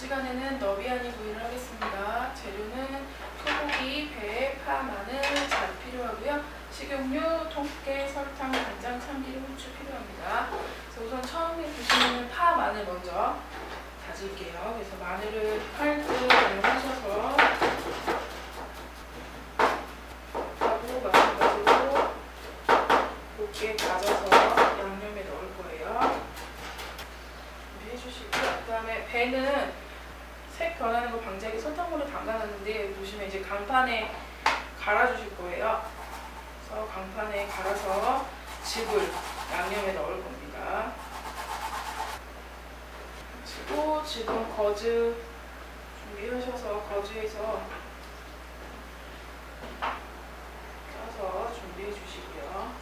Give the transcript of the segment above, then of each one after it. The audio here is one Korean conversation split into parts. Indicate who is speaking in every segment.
Speaker 1: 시간에는 너비아니 구이를 하겠습니다. 재료는 소고기, 배, 파, 마늘 잘 필요하고요. 식용유, 통깨, 설탕, 간장, 참기름, 후추 필요합니다. 그래서 우선 처음에 보시면 파, 마늘 먼저 다질게요. 그래서 마늘을 팔듯 하셔서 하고 마찬가지로 곱게 다져서 양념에 넣을 거예요. 준비해 주시고요. 그 다음에 배는 변하는 거 방지하기 설탕물을 담가놨는데 보시면 이제 강판에 갈아주실 거예요. 그래서 강판에 갈아서 즙을 양념에 넣을 겁니다. 그리고 지금 거즈 준비하셔서 거즈에서 짜서 준비해 주시고요.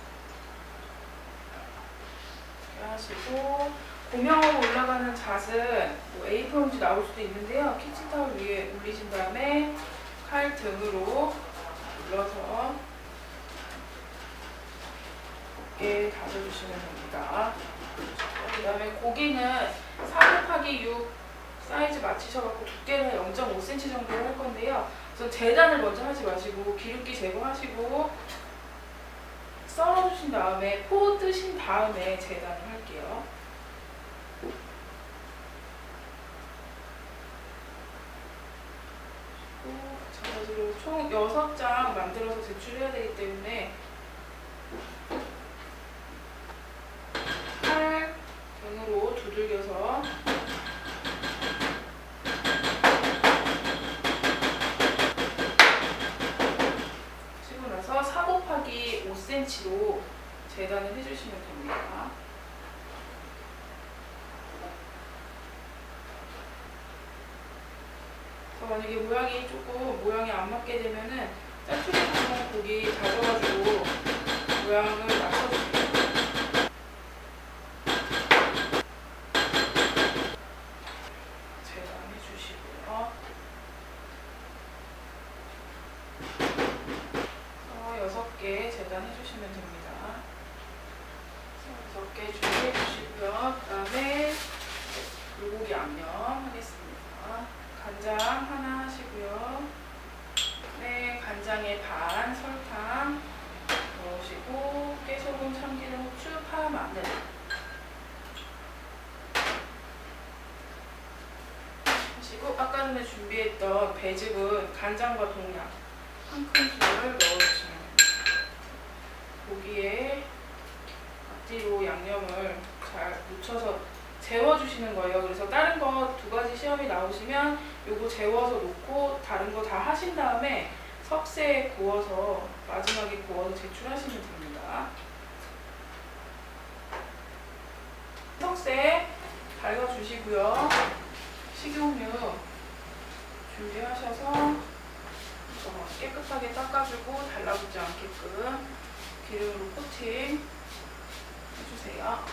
Speaker 1: 이렇게 하시고 고명으로 올라가는 잣은 뭐 A4 용지 나올 수도 있는데요. 키친타올 위에 올리신 다음에 칼 등으로 눌러서 곱게 다져주시면 됩니다. 그 다음에 고기는 4 곱하기 6 사이즈 맞추셔갖고 두께는 0.5cm 정도 할 건데요. 우선 재단을 먼저 하지 마시고 기름기 제거하시고 썰어주신 다음에 포 뜨신 다음에 재단을 할게요. 그리고 마찬가지로 총 6장 만들어서 제출해야 되기 때문에 팔 등으로 두들겨서 치고 나서 4 곱하기 5cm로 재단을 해주시면 됩니다. 그래서 만약에 모양이 조금 모양이 안 맞게 되면은 짜투리 부분 고기 다져가지고 모양을 맞춰주세요. 재단해 주시고요. 어, 여섯 개 재단해 주시면 됩니다. 여섯 개 주시고요. 그다음에 불고기 양념 하겠습니다. 간장 하나 하시고요. 네, 반 설탕 넣으시고 깨소금, 참기름, 후추, 파, 마늘 하시고 아까 전에 준비했던 배즙은 간장과 동량 한 큰술을 넣어주시면 됩니다. 고기에 앞뒤로 양념을 잘 묻혀서 재워주시는 거예요. 그래서 다른 거 두 가지 시험이 나오시면 요거 재워서 놓고 다른 거 다 하신 다음에 석쇠에 구워서 마지막에 구워서 제출하시면 됩니다. 석쇠 달궈주시고요. 식용유 준비하셔서 깨끗하게 닦아주고 달라붙지 않게끔 기름으로 코팅 해주세요.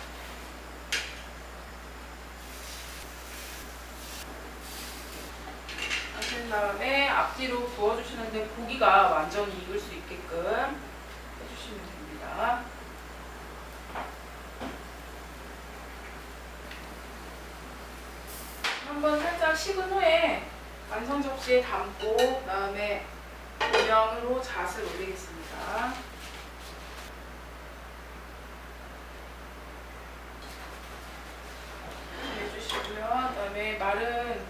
Speaker 1: 하신 다음에 앞뒤로 부어주시는데 고기가 완전히 익을 수 있게끔 해주시면 됩니다. 한번 살짝 식은 후에 완성 접시에 담고 그 다음에 고명으로 잣을 올리겠습니다. 해주시고요. 그다음에 마른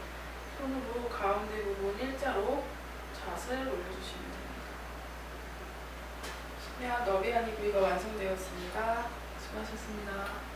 Speaker 1: 손으로 가운데 부분 일자로 잣을 올려주시면 됩니다. 심야 너비아니 부위가 완성되었습니다. 수고하셨습니다.